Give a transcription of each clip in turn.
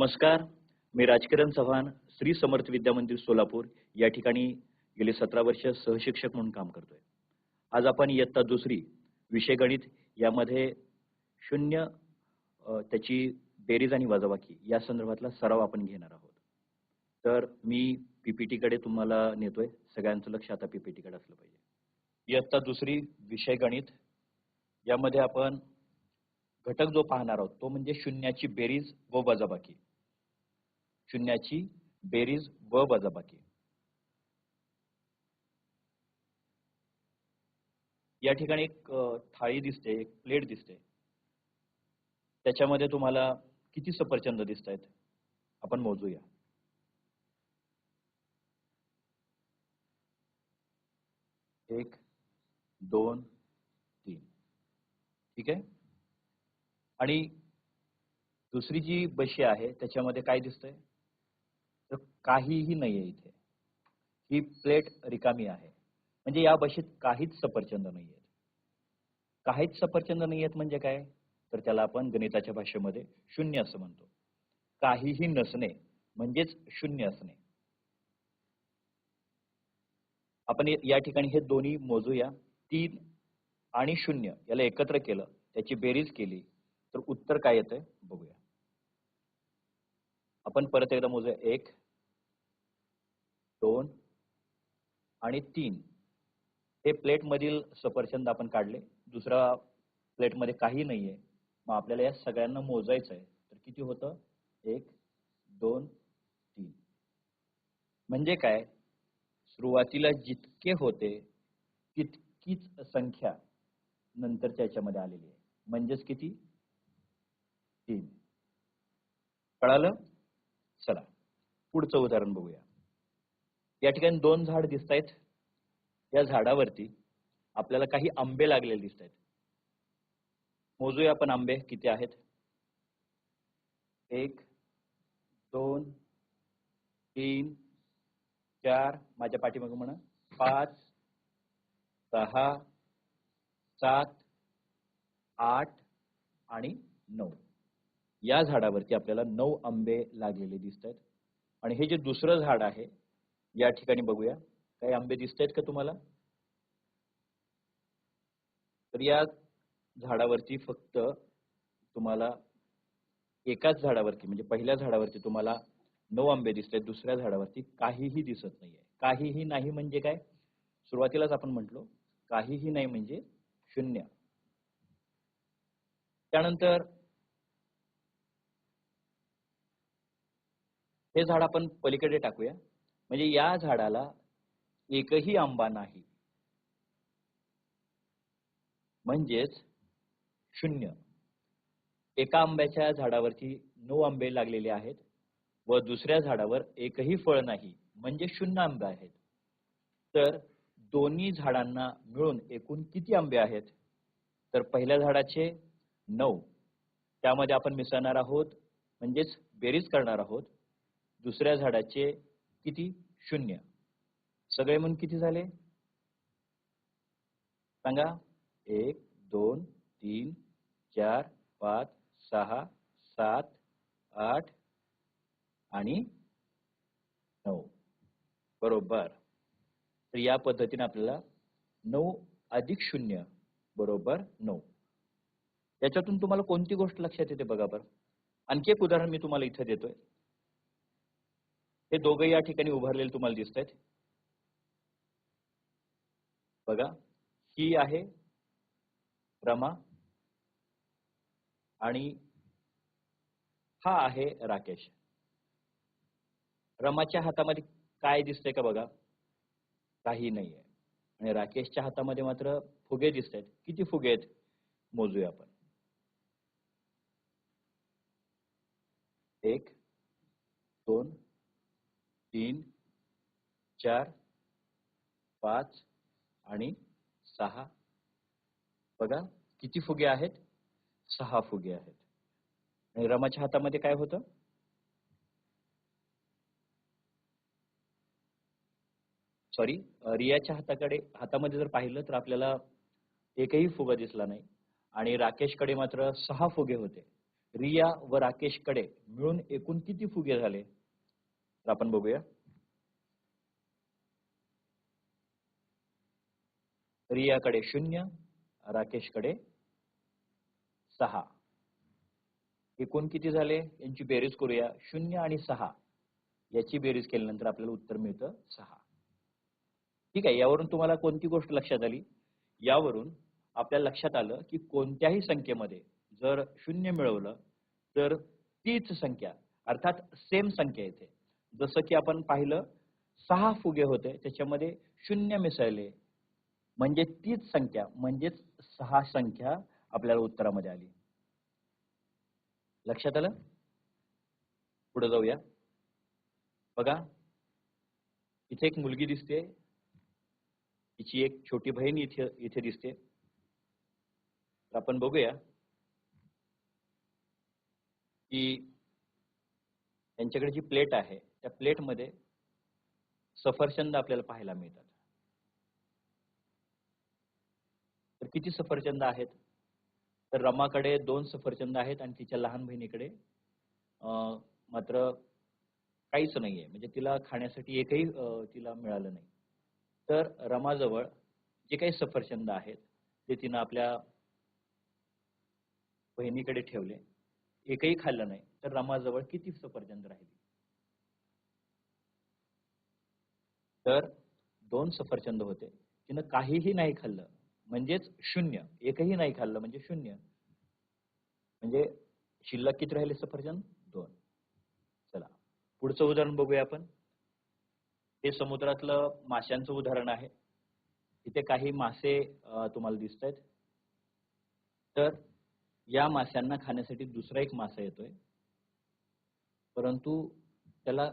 नमस्कार. मी राजकिरण चव्हाण श्री समर्थ विद्या मंदिर सोलापूर. या ठिकाणी गेली सतरा वर्ष सहशिक्षक म्हणून काम करतोय. आज आपण इयत्ता दुसरी विषय गणित यामध्ये शून्य त्याची बेरीज आणि वजाबाकी या संदर्भातला सराव आपण घेणार आहोत. तर मी PPT कडे तुम्हाला नेतोय. सगळ्यांचं लक्ष आता पीपीटीकडे कडे असलं पाहिजे. इयत्ता दुसरी विषय गणित यामध्ये आपण घटक जो पाहणार आहोत तो म्हणजे शून्याची बेरीज व वजाबाकी. शून्याची बेरीज व वजाबाकी. या ठिकाणी एक थाळी दिसते एक प्लेट दिसते. त्याच्यामध्ये तुम्हाला किती सफरचंद दिसत आहेत आपण मोजूया. एक दोन तीन. ठीक आहे? आणि दुसरी जी बशी आहे त्याच्यामध्ये काय दिसतंय? तर काहीही नाहीये इथे. ही प्लेट रिकामी आहे. म्हणजे या बशीत काहीच सफरचंद नाही आहेत काहीच सफरचंद नाही आहेत म्हणजे काय? तर त्याला आपण गणिताच्या भाषेमध्ये शून्य असं म्हणतो. काहीही नसणे म्हणजेच शून्य असणे. आपण या- या ठिकाणी हे दोन्ही मोजूया. तीन आणि शून्य. याला एकत्र केलं त्याची बेरीज केली तर उत्तर काय येतंय? बघूया. आपण परत एकदा मोजूया. एक दोन आणि तीन हे प्लेट मधील सफरचंद आपण काढले. दुसरा प्लेटमध्ये काही नाहीये. मग आपल्याला या सगळ्यांना मोजायचं आहे. तर किती होतं? एक दोन तीन. म्हणजे काय? सुरुवातीला जितके होते तितकीच संख्या नंतरच्या याच्यामध्ये आलेली आहे. म्हणजेच किती? तीन. कळालं? चला. पुढचं उदाहरण बघूया. या ठिकाणी दोन झाड दिसत आहेत या झाडावरती आपल्याला काही आंबे लागलेले दिसत आहेत मोजूया आपण आंबे किती आहेत. एक दोन तीन चार माझ्या पाठीमागे म्हणा पाच सहा सात आठ आणि नऊ. या झाडावरती आपल्याला नऊ आंबे लागलेले दिसत आहेत आणि हे जे दुसरं झाड आहे या ठिकाणी बघूया. काही आंबे दिसत आहेत का तुम्हाला? तर या झाडावरती फक्त तुम्हाला एकाच झाडावरती म्हणजे पहिल्या झाडावरती तुम्हाला नऊ आंबे दिसत आहेत दुसऱ्या झाडावरती काहीही दिसत नाहीये. काहीही नाही म्हणजे काय? सुरुवातीलाच आपण म्हटलो काहीही नाही म्हणजे शून्य. त्यानंतर हे झाड आपण पलीकडे टाकूया. म्हणजे या झाडाला एकही आंबा नाही. म्हणजेच शून्य. एका आंब्याच्या झाडावरती नऊ आंबे लागलेले आहेत व दुसऱ्या झाडावर एकही फळ नाही म्हणजे शून्य आंबे आहेत. तर दोन्ही झाडांना मिळून एकूण किती आंबे आहेत? तर पहिल्या झाडाचे नऊ. त्यामध्ये आपण मिसळणार आहोत म्हणजेच बेरीज करणार आहोत. दुसऱ्या झाडाचे किती? शून्य. सगळे म्हणून किती झाले? सांगा. एक दोन तीन चार पाच सहा सात आठ आणि नऊ. बरोबर. तर या पद्धतीने आपल्याला नऊ अधिक शून्य बरोबर नऊ. याच्यातून तुम्हाला कोणती गोष्ट लक्षात येते बघा बरं. आणखी एक उदाहरण मी तुम्हाला इथं देतोय. हे दोघे या ठिकाणी उभारलेले तुम्हाला दिसत आहेत बघा ही आहे रमा आणि हा आहे राकेश. रमाच्या हातामध्ये काय दिसतंय का बघा? काही नाहीये. आणि राकेशच्या हातामध्ये मात्र फुगे दिसत आहेत किती फुगे आहेत? मोजूया आपण. एक दोन तीन चार पाच आणि सहा. बघा किती फुगे आहेत? सहा फुगे आहेत. आणि रमाच्या हातामध्ये काय होतं? सॉरी रियाच्या हाताकडे हातामध्ये जर पाहिलं तर आपल्याला एकही फुगा दिसला नाही. आणि राकेशकडे मात्र सहा फुगे होते. रिया व राकेशकडे मिळून एकूण किती फुगे झाले? तर आपण बघूया. रियाकडे शून्य राकेशकडे सहा. एकूण किती झाले? यांची बेरीज करूया. शून्य आणि सहा. याची बेरीज केल्यानंतर आपल्याला उत्तर मिळतं सहा. ठीक आहे यावरून तुम्हाला कोणती गोष्ट लक्षात आली? यावरून आपल्या लक्षात आलं की कोणत्याही संख्येमध्ये जर शून्य मिळवलं तर तीच संख्या अर्थात सेम संख्या येते. जसं की आपण पाहिलं सहा फुगे होते त्याच्यामध्ये शून्य मिसळले. म्हणजे तीच संख्या म्हणजेच सहा संख्या आपल्याला उत्तरामध्ये आली. लक्षात आलं? पुढे जाऊया. बघा इथे एक मुलगी दिसते. तिची एक छोटी बहीण इथे इथे दिसते. तर आपण बघूया. की त्यांच्याकडे जी प्लेट आहे त्या प्लेटमध्ये सफरचंद आपल्याला पाहायला मिळतात. तर किती सफरचंद आहेत? तर रमाकडे दोन सफरचंद आहेत आणि तिच्या लहान बहिणीकडे मात्र काहीच नाहीये. म्हणजे तिला खाण्यासाठी एकही तिला मिळालं नाही. तर रमाजवळ जे काही सफरचंद आहेत ते तिनं आपल्या बहिणीकडे ठेवले एकही खाल्लं नाही. तर रमाजवळ किती सफरचंद राहिली? तर दोन सफरचंद होते. तिनं काहीही नाही खाल्लं. म्हणजेच शून्य. एकही नाही खाल्लं म्हणजे शून्य. म्हणजे शिल्लक किती राहिले सफरचंद? दोन. चला. पुढचं उदाहरण बघूया आपण. हे समुद्रातलं माशांचं उदाहरण आहे. इथे काही मासे तुम्हाला दिसत आहेत तर या माशांना खाण्यासाठी दुसरा एक मासा येतोय. परंतु त्याला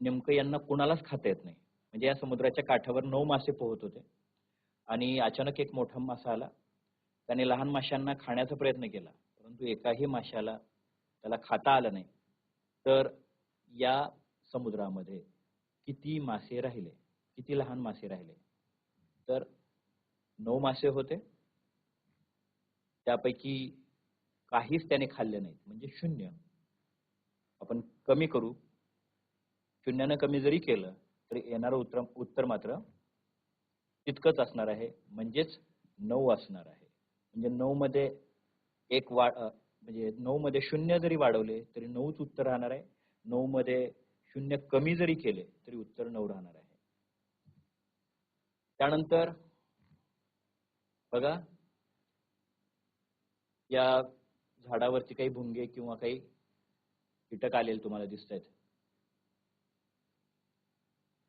नेमकं यांना कुणालाच खाता येत नाही. म्हणजे या समुद्राच्या काठावर नऊ मासे पोहत होते. आणि अचानक एक मोठा मासा आला. त्याने लहान माशांना खाण्याचा प्रयत्न केला. परंतु एकाही माशाला त्याला खाता आलं नाही. तर या समुद्रामध्ये किती मासे राहिले? किती लहान मासे राहिले? तर नऊ मासे होते. त्यापैकी काहीच त्याने खाल्ले नाहीत. म्हणजे शून्य. आपण कमी करू. शून्यानं कमी जरी केलं तरी येणारं उत्तर उत्तर मात्र तितकंच असणार आहे. म्हणजेच नऊ असणार आहे. म्हणजे नऊ मध्ये एक वा म्हणजे नऊ मध्ये शून्य जरी वाढवले तरी नऊच उत्तर राहणार आहे. नऊ मध्ये शून्य कमी जरी केले तरी उत्तर नऊ राहणार आहे. त्यानंतर बघा या झाडावरती काही भुंगे किंवा काही कीटक आलेले तुम्हाला दिसत आहेत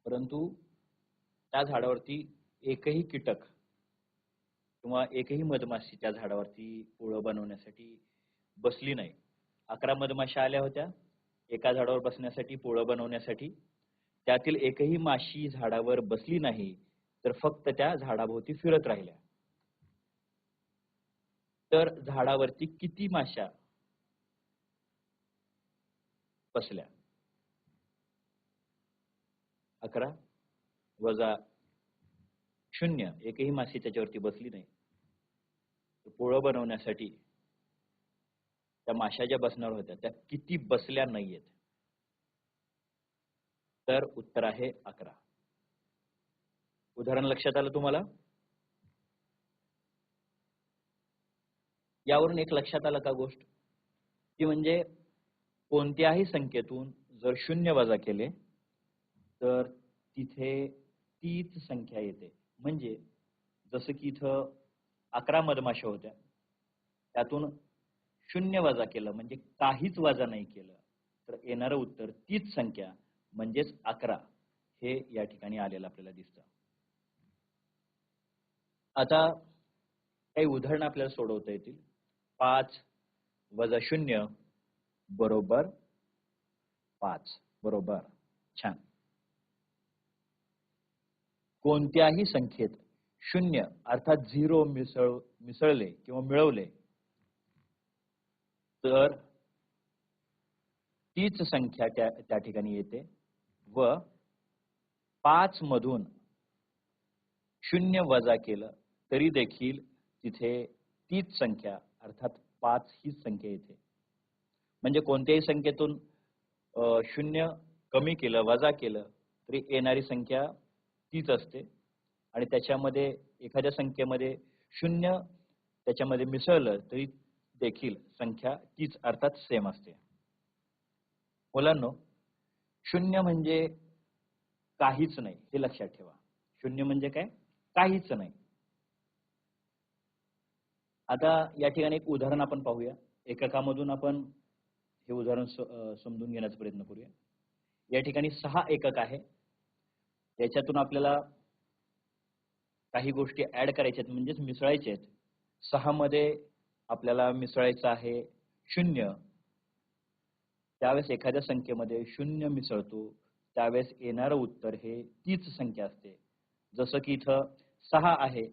परंतु त्या झाडावरती एकही कीटक किंवा एकही मधमाशी त्या झाडावरती पोळं बनवण्यासाठी बसली नाही. अकरा मधमाशा आल्या होत्या. एका झाडावर बसण्यासाठी पोळं बनवण्यासाठी. त्यातील एकही माशी झाडावर बसली नाही तर फक्त त्या झाडाभोवती फिरत राहिल्या. तर झाडावरती किती माशा बसल्या? अकरा वजा शून्य एकही मासे त्याच्यावरती बसली नाही. पोळं बनवण्यासाठी त्या माशा ज्या बसणार होत्या त्या किती बसल्या नाहीयेत. तर उत्तर आहे अकरा. उदाहरण लक्षात आलं तुम्हाला? यावरून एक लक्षात आलं का गोष्ट? ती म्हणजे कोणत्याही संख्येतून जर शून्य वजा केले तर तिथे तीच संख्या येते. म्हणजे जसं की इथं अकरा मधमाशा होत्या. त्यातून शून्य वजा केलं म्हणजे काहीच वजा नाही केलं. तर येणारं उत्तर तीच संख्या म्हणजेच अकरा हे या ठिकाणी आलेलं आपल्याला दिसतं. आता काही उदाहरणं आपल्याला सोडवता येतील. पाच वजा शून्य बरोबर पाच. बरोबर. छान. कोणत्याही संख्येत शून्य अर्थात झिरो मिसळ मिसळले किंवा मिळवले तर तीच संख्या त्या त्या ठिकाणी येते व पाच मधून शून्य वजा केलं तरी देखील तिथे तीच संख्या अर्थात पाच हीच संख्या येते. म्हणजे कोणत्याही संख्येतून शून्य कमी केलं वजा केलं तरी येणारी संख्या तीच असते. आणि त्याच्यामध्ये एखाद्या संख्येमध्ये शून्य त्याच्यामध्ये मिसळलं तरी देखील संख्या तीच अर्थात सेम असते. मुलांनो शून्य म्हणजे काहीच नाही हे लक्षात ठेवा. शून्य म्हणजे काय? काहीच नाही. आता या ठिकाणी एक उदाहरण आपण पाहूया. एककामधून आपण हे उदाहरण समजून घेण्याचा प्रयत्न करूया. या ठिकाणी सहा एकक आहे. याच्यातून आपल्याला काही गोष्टी ऍड करायच्या आहेत म्हणजेच मिसळायच्या आहेत. सहा मध्ये आपल्याला मिसळायचं आहे शून्य. त्यावेळेस एखाद्या संख्येमध्ये शून्य मिसळतो त्यावेळेस येणारं उत्तर हे तीच संख्या असते. जसं की इथं सहा आहे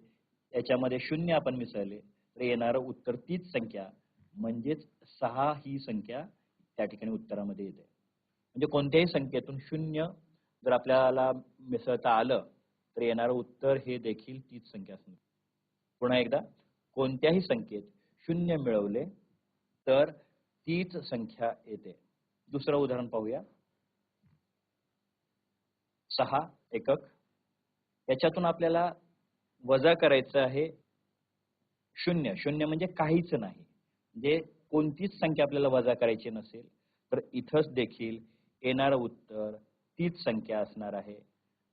याच्यामध्ये शून्य आपण मिसळले तर येणारं उत्तर तीच संख्या. म्हणजेच सहा ही संख्या त्या ठिकाणी उत्तरामध्ये येते. म्हणजे कोणत्याही संख्येतून शून्य जर आपल्याला मिसळता आलं तर येणारं उत्तर हे देखील तीच संख्या असणार. पुन्हा एकदा कोणत्याही संख्येत शून्य मिळवले तर तीच संख्या येते. दुसरं उदाहरण पाहूया. सहा एकक. याच्यातून आपल्याला वजा करायचं आहे शून्य. शून्य म्हणजे काहीच नाही. म्हणजे कोणतीच संख्या आपल्याला वजा करायची नसेल तर इथंच देखील येणारं उत्तर तीच संख्या असणार आहे.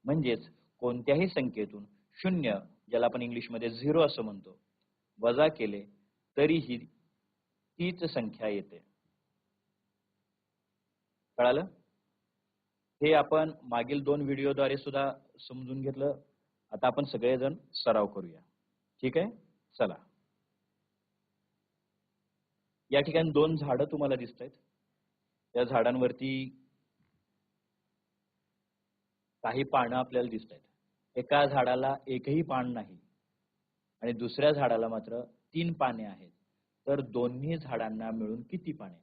म्हणजेच कोणत्याही संख्येतून शून्य ज्याला आपण इंग्लिशमध्ये झिरो असं म्हणतो वजा केले तरीही तीच संख्या येते. कळालं? हे आपण मागील दोन व्हिडिओद्वारे सुद्धा समजून घेतलं. आता आपण सगळेजण सराव करूया. ठीक आहे? चला. या ठिकाणी दोन झाडं तुम्हाला दिसत आहेत त्या झाडांवरती काही पानं आपल्याला दिसत आहेत. एका झाडाला एकही पान नाही. आणि दुसऱ्या झाडाला मात्र तीन पाने आहेत. तर दोन्ही झाडांना मिळून किती पाने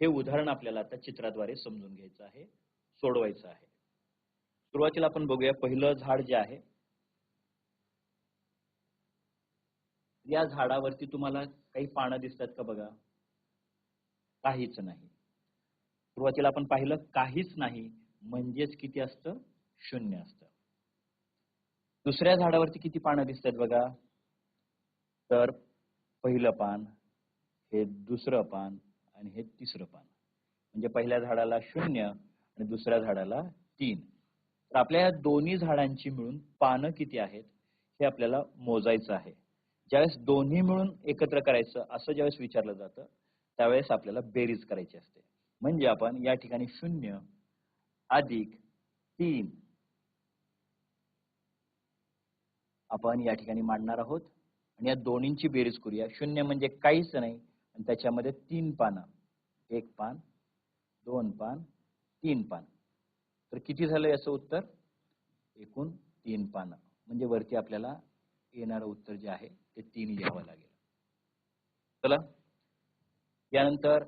हे उदाहरण आपल्याला आता चित्राद्वारे समजून घ्यायचं आहे सोडवायचं आहे. सुरुवातीला आपण बघूया पहिलं झाड जे आहे या झाडावरती तुम्हाला काही पानं दिसतात का बघा? काहीच नाही. सुरुवातीला आपण पाहिलं काहीच नाही. म्हणजेच किती असतं? शून्य असतं. दुसऱ्या झाडावरती किती पानं दिसतात बघा? तर पहिलं पान हे दुसरं पान आणि हे तिसरं पान. म्हणजे पहिल्या झाडाला शून्य आणि दुसऱ्या झाडाला तीन. तर आपल्या या दोन्ही झाडांची मिळून पानं किती आहेत हे आपल्याला मोजायचं आहे. ज्यावेळेस दोन्ही मिळून एकत्र करायचं असं ज्यावेळेस विचारलं जातं त्यावेळेस आपल्याला बेरीज करायची असते. म्हणजे आपण या ठिकाणी शून्य अधिक तीन आपण या ठिकाणी मांडणार आहोत. आणि या दोन्हींची बेरीज करूया. शून्य म्हणजे काहीच नाही. आणि त्याच्यामध्ये तीन पानं. एक पान दोन पान तीन पान. तर किती झालं याचं उत्तर? एकूण तीन पानं. म्हणजे वरती आपल्याला येणारं उत्तर जे आहे ते तीन लिहावं लागेल. चला. यानंतर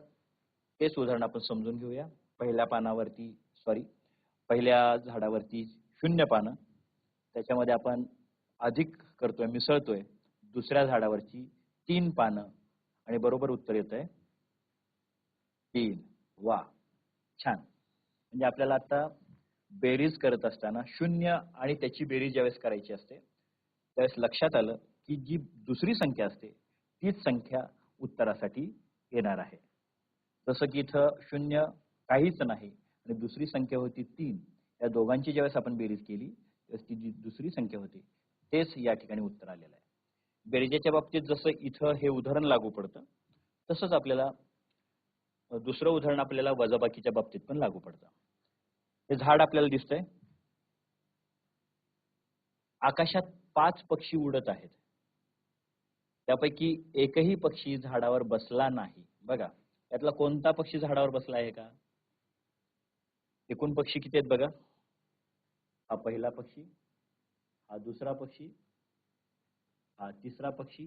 तेच उदाहरण आपण समजून घेऊया. पहिल्या पानावरती सॉरी पहिल्या झाडावरती शून्य पानं. त्याच्यामध्ये आपण अधिक करतोय मिसळतोय दुसऱ्या झाडावरची तीन पानं आणि बरोबर उत्तर येत आहे तीन. वा छान. म्हणजे आपल्याला आता बेरीज करत असताना शून्य आणि त्याची बेरीज ज्यावेळेस करायची असते त्यावेळेस लक्षात आलं की जी दुसरी संख्या असते तीच संख्या उत्तरासाठी येणार आहे. जसं की इथं शून्य काहीच नाही आणि दुसरी संख्या होती तीन. या दोघांची ज्यावेळेस आपण बेरीज केली त्यावेळेस ती जी दुसरी संख्या होती तेच या ठिकाणी उत्तर आलेलं आहे. बेरजेच्या बाबतीत जसं इथं हे उदाहरण लागू पडतं तसंच आपल्याला दुसरं उदाहरण आपल्याला वजाबाकीच्या बाबतीत पण लागू पडतं. हे झाड आपल्याला दिसतंय. आकाशात पाच पक्षी उडत आहेत. त्यापैकी एकही पक्षी झाडावर बसला नाही. बघा यातला कोणता पक्षी झाडावर बसला आहे का? एकूण पक्षी किती आहेत बघा? हा पहिला पक्षी. हा दुसरा पक्षी हा तिसरा पक्षी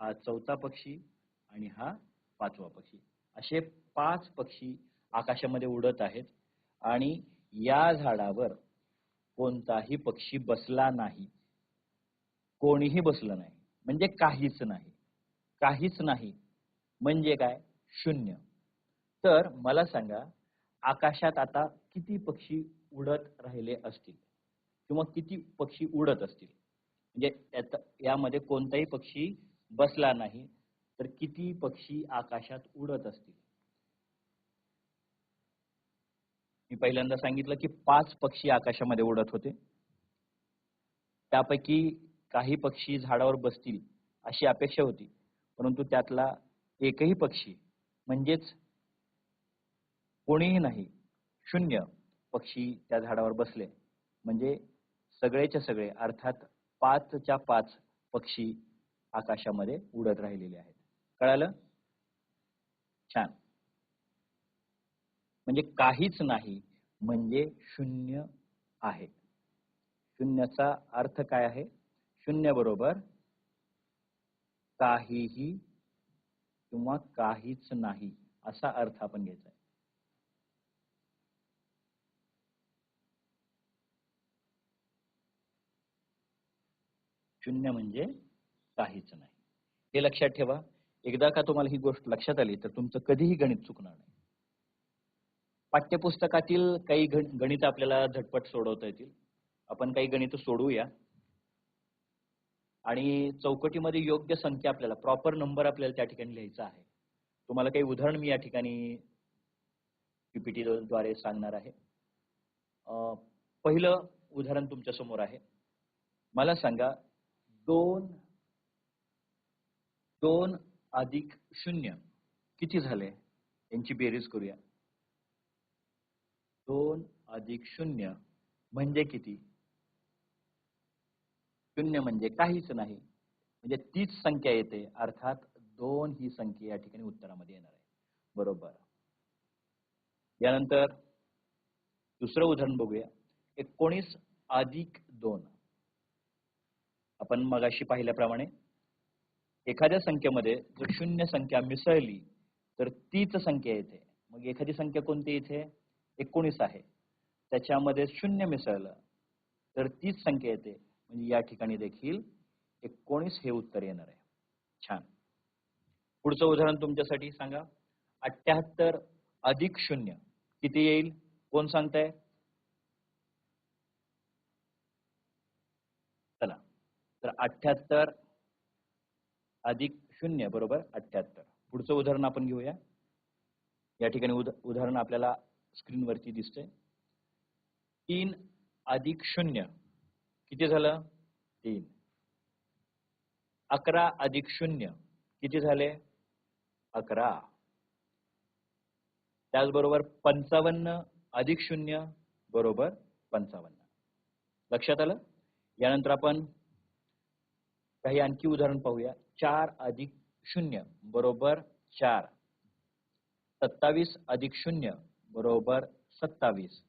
हा चौथा पक्षी आणि हा पाचवा पक्षी. असे पाच पक्षी आकाशामध्ये उडत आहेत आणि या झाडावर कोणताही पक्षी बसला नाही. कोणीही बसलं नाही. म्हणजे काहीच नाही. काहीच नाही. म्हणजे काय? शून्य. तर मला सांगा आकाशात आता किती पक्षी उडत राहिले असतील? किंवा किती पक्षी उडत असतील. म्हणजे यामध्ये कोणताही पक्षी बसला नाही तर किती पक्षी आकाशात उडत असतील. मी पहिल्यांदा सांगितलं की पाच पक्षी आकाशामध्ये उडत होते. त्यापैकी काही पक्षी झाडावर बसतील अशी अपेक्षा होती. परंतु त्यातला एकही पक्षी म्हणजेच कोणीही नाही शून्य पक्षी त्या झाडावर बसले. म्हणजे सगळेच्या सगळे अर्थात पाचच्या पाच पक्षी आकाशामध्ये उडत राहिलेले आहेत. कळालं? छान. म्हणजे काहीच नाही म्हणजे शून्य आहे. शून्याचा अर्थ काय आहे? शून्य बरोबर काहीही किंवा काहीच नाही असा अर्थ आपण घ्यायचा आहे शून्य म्हणजे काहीच नाही. हे लक्षात ठेवा. एकदा का तुम्हाला ही गोष्ट लक्षात आली तर तुमचं कधीही गणित चुकणार नाही. पाठ्यपुस्तकातील काही गणित आपल्याला झटपट सोडवता येतील. आपण काही गणित सोडवूया आणि चौकटीमध्ये योग्य संख्या आपल्याला प्रॉपर नंबर आपल्याला त्या ठिकाणी लिहायचा आहे. तुम्हाला काही उदाहरण मी या ठिकाणी पीपीटी द्वारे सांगणार आहे. पहिलं उदाहरण तुमच्यासमोर आहे. मला सांगा दोन दोन अधिक शून्य. किती झाले? यांची बेरीज करूया. दोन अधिक शून्य म्हणजे किती? शून्य म्हणजे काहीच नाही. म्हणजे तीच संख्या येते. अर्थात दोन ही संख्या या ठिकाणी उत्तरामध्ये येणार आहे. बरोबर. यानंतर दुसरं उदाहरण बघूया. एकोणीस अधिक दोन. आपण मगाशी पाहिल्याप्रमाणे एखाद्या संख्येमध्ये जर शून्य संख्या मिसळली तर तीच संख्या येते. मग एखादी संख्या कोणती इथे? एकोणीस आहे. त्याच्यामध्ये शून्य मिसळलं तर तीच संख्या येते. म्हणजे या ठिकाणी देखील एकोणीस हे उत्तर येणार आहे. छान. पुढचं उदाहरण तुमच्यासाठी सांगा. अठ्याहत्तर अधिक शून्य किती येईल? कोण सांगताय चला तर अठ्याहत्तर अधिक शून्य बरोबर? अठ्याहत्तर. पुढचं उदाहरण आपण घेऊया. या ठिकाणी उदाहरण आपल्याला स्क्रीनवरती दिसतंय. तीन अधिक शून्य. किती झालं? तीन. अकरा अधिक शून्य. किती झाले? अकरा. त्याचबरोबर पंचावन्न अधिक शून्य बरोबर? पंचावन्न. लक्षात आलं? यानंतर आपण काही आणखी उदाहरण पाहूया. चार अधिक शून्य बरोबर चार. सत्तावीस अधिक शून्य बरोबर सत्तावीस.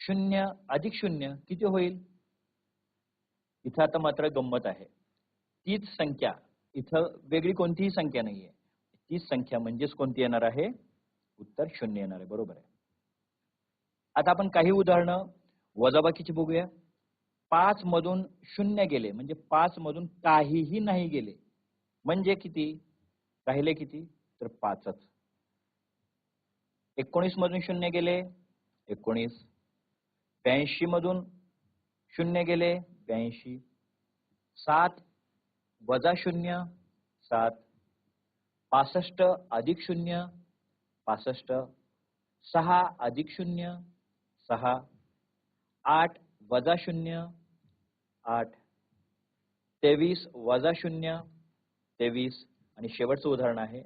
शून्य अधिक शून्य किती होईल? इथं आता मात्र गंमत आहे. तीच संख्या इथं वेगळी कोणतीही संख्या नाहीये. तीच संख्या म्हणजेच कोणती येणार आहे? उत्तर शून्य येणार आहे. बरोबर आहे. आता आपण काही उदाहरणं वजाबाकीची बघूया. पाच मधून शून्य गेले. म्हणजे पाच मधून काहीही नाही गेले. म्हणजे किती? राहिले किती? तर पाचच. एकोणीस मधून शून्य गेले. एकोणीस. ब्याऐंशी मधून शून्य गेले. ब्याऐंशी. सात वजा शून्य सात. पासष्ट अधिक शून्य पासष्ट. सहा अधिक शून्य सहा. आठ वजा शून्य आठ. तेवीस वजा शून्य तेवीस आणि शेवटचं उदाहरण आहे.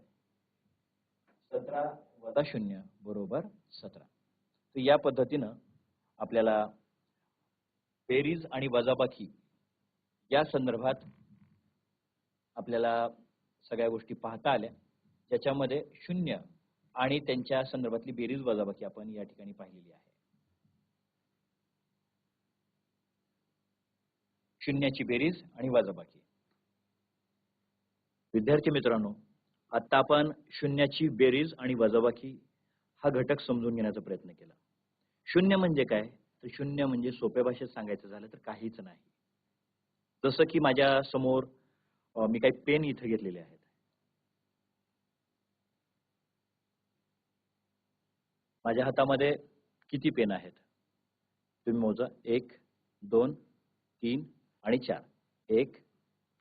सतरा वजा शून्य बरोबर सतरा. तर या पद्धतीनं आपल्याला बेरीज आणि वजाबाकी या संदर्भात आपल्याला सगळ्या गोष्टी पाहता आल्या. ज्याच्यामध्ये शून्य आणि त्यांच्या संदर्भातली बेरीज वजाबाकी आपण या ठिकाणी पाहिलेली आहे. शून्याची बेरीज आणि वजाबाकी. विद्यार्थी मित्रांनो आत्ता आपण शून्याची बेरीज आणि वजाबाकी हा घटक समजून घेण्याचा प्रयत्न केला. शून्य म्हणजे काय? तर शून्य म्हणजे सोप्या भाषेत सांगायचं झालं तर काहीच नाही. जसं की माझ्यासमोर मी काही पेन इथं घेतलेले आहेत. माझ्या हातामध्ये किती पेन आहेत? तुम्ही मोजा. एक दोन तीन आणि चार. एक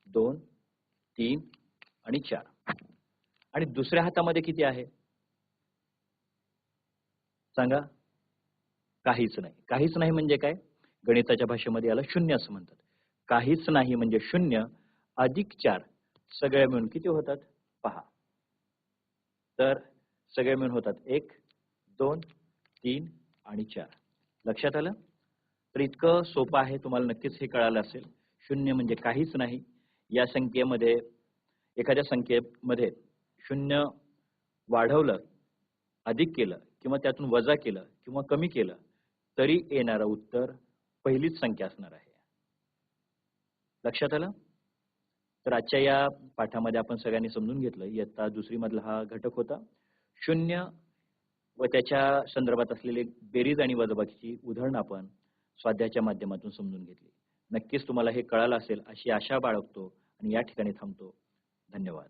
दोन तीन आणि चार. आणि दुसऱ्या हातामध्ये किती आहे? सांगा. काहीच नाही. काहीच नाही म्हणजे काय? गणिताच्या भाषेमध्ये याला शून्य असं म्हणतात. काहीच नाही म्हणजे शून्य अधिक चार. सगळे मिळून किती होतात? पहा. तर सगळे मिळून होतात एक दोन तीन आणि चार. लक्षात आलं? तर इतकं सोपं आहे तुम्हाला नक्कीच हे कळालं असेल. शून्य म्हणजे काहीच नाही. या संख्येमध्ये एखाद्या संख्येमध्ये शून्य वाढवलं अधिक केलं किंवा त्यातून वजा केलं किंवा कमी केलं तरी येणारं उत्तर पहिलीच संख्या असणार आहे. लक्षात आलं? तर आजच्या या पाठामध्ये आपण सगळ्यांनी समजून घेतलं इयत्ता दुसरी मधला हा घटक होता. शून्य व त्याच्या संदर्भात असलेले बेरीज आणि वजाबाकीची उदाहरणं आपण स्वाध्यायाच्या माध्यमातून समजून घेतली. नक्कीच तुम्हाला हे कळालं असेल अशी आशा बाळगतो आणि या ठिकाणी थांबतो. धन्यवाद.